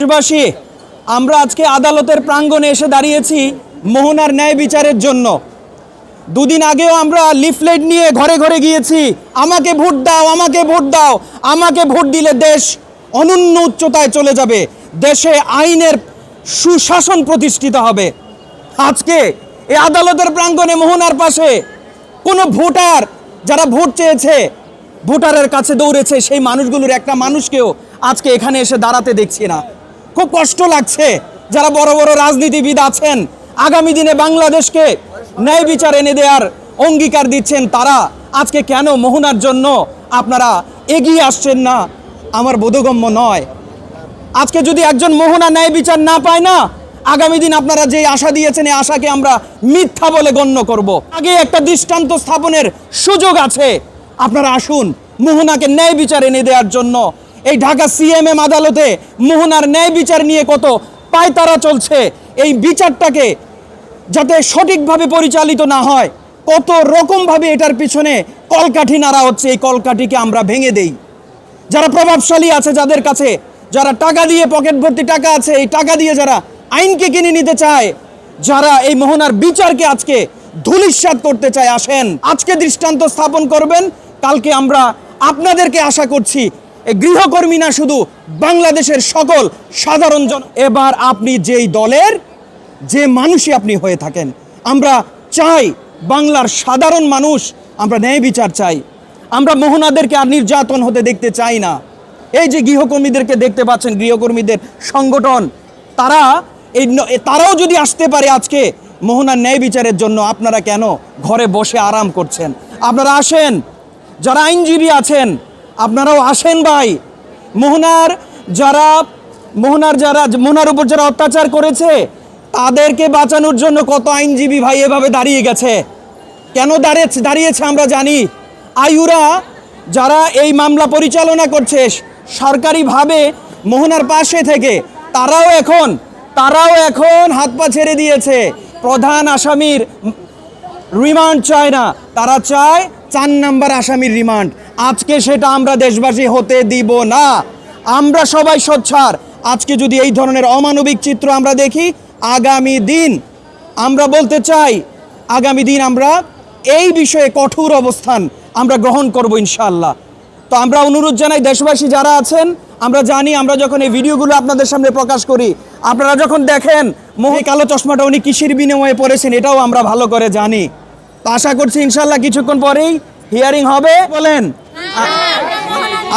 দেশবাসী, আমরা আজকে আদালতের প্রাঙ্গণে এসে দাঁড়িয়েছি মোহনার ন্যায় বিচারের জন্য। দুদিন আগেও আমরা লিফলেট নিয়ে ঘরে ঘরে গিয়েছি। আমাকে ভোট দাও, আমাকে ভোট দাও, আমাকে ভোট দিলে দেশ অনন্য উচ্চতায় চলে যাবে। দেশে আইনের সুশাসন প্রতিষ্ঠিত হবে। আজকে এই আদালতের প্রাঙ্গণে মোহনার পাশে কোনো ভোটার যারা ভোট চেয়েছে, ভোটারের কাছে দৌড়েছে, সেই মানুষগুলোর একটা মানুষকেও আজকে এখানে এসে দাঁড়াতে দেখছি না। খুব কষ্ট লাগছে যারা বড় বড় রাজনীতিবিদ আছেন। আগামী দিনে বাংলাদেশকে ন্যায় বিচার এনে দেওয়ার অঙ্গীকার দিচ্ছেন তারা। আজকে কেন মোহনার জন্য আপনারা এগিয়ে আসছেন না? আমার বোধগম্য নয়। আজকে যদি একজন মোহনা ন্যায় বিচার না পায় না, আগামী দিন আপনারা যে আশা দিয়েছেন, এই আশাকে আমরা মিথ্যা বলে গণ্য করব। আগে একটা দৃষ্টান্ত স্থাপনের সুযোগ আছে। আপনারা আসুন মোহনাকে ন্যায় বিচার এনে দেওয়ার জন্য এই ঢাকা সিএমএম আদালতে মোহনার ন্যায় বিচার নিয়ে কত পায়তারা চলছে, এই বিচারটাকে যাতে সঠিকভাবে পরিচালিত না হয়, কত রকমভাবে এটার পিছনে কলকাঠি নাড়া হচ্ছে, এই কলকাঠিকে আমরা ভেঙে দেই। যারা প্রভাবশালী আছে যাদের কাছে, যারা টাকা দিয়ে পকেট ভর্তি টাকা আছে, এই টাকা দিয়ে যারা আইনকে কিনে নিতে চায়, যারা এই মোহনার বিচারকে আজকে ধুলিস্বাদ করতে চায়, আসেন। আজকে দৃষ্টান্ত স্থাপন করবেন, কালকে আমরা আপনাদেরকে আশা করছি এই গৃহকর্মী না শুধু বাংলাদেশের সকল সাধারণ জন এবার আপনি যেই দলের, যে মানুষই আপনি হয়ে থাকেন, আমরা চাই বাংলার সাধারণ মানুষ আমরা ন্যায় বিচার চাই। আমরা মোহনাদেরকে আর নির্যাতন হতে দেখতে চাই না। এই যে গৃহকর্মীদেরকে দেখতে পাচ্ছেন, গৃহকর্মীদের সংগঠন, তারা এই তারাও যদি আসতে পারে আজকে মোহনার ন্যায় বিচারের জন্য, আপনারা কেন ঘরে বসে আরাম করছেন? আপনারা আসেন, যারা আইনজীবী আছেন আপনারাও আসেন ভাই। মোহনার যারা মোহনার যারা, মোহনার উপর যারা অত্যাচার করেছে, তাদেরকে বাঁচানোর জন্য কত আইনজীবী ভাই এভাবে দাঁড়িয়ে গেছে। কেন দাঁড়িয়েছে দাঁড়িয়েছে আমরা জানি। আয়ুরা যারা এই মামলা পরিচালনা করছে, সরকারিভাবে মোহনার পাশে থেকে, তারাও এখন তারাও এখন হাত পা ছেড়ে দিয়েছে। প্রধান আসামির রিমান্ড চায় না। তারা চায় চার নাম্বার আসামির রিমান্ড। আজকে সেটা আমরা দেশবাসী হতে দিব না। আমরা সবাই সোচ্চার। আজকে যদি এই ধরনের অমানবিক চিত্র আমরা দেখি, আগামী দিন আমরা বলতে চাই, আগামী দিন আমরা এই বিষয়ে কঠোর অবস্থান আমরা গ্রহণ করব ইনশাল্লাহ তো আমরা অনুরোধ জানাই দেশবাসী যারা আছেন, আমরা জানি আমরা যখন এই ভিডিওগুলো আপনাদের সামনে প্রকাশ করি, আপনারা যখন দেখেন, মোহে কালো চশমাটা উনি কিসের বিনিময়ে পড়েছেন এটাও আমরা ভালো করে জানি। তো আশা করছি ইনশাল্লাহ কিছুক্ষণ পরেই হিয়ারিং হবে। বলেন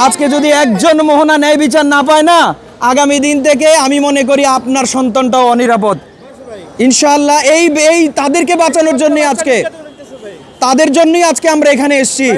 আজকে যদি একজন মোহনা ন্যায় বিচার না পায় না, আগামী দিন থেকে আমি মনে করি আপনার সন্তানটাও অনিরাপদ। ইনশাল্লাহ এই এই তাদেরকে বাঁচানোর জন্য আজকে। তাদের জন্যই আজকে আমরা এখানে এসেছি।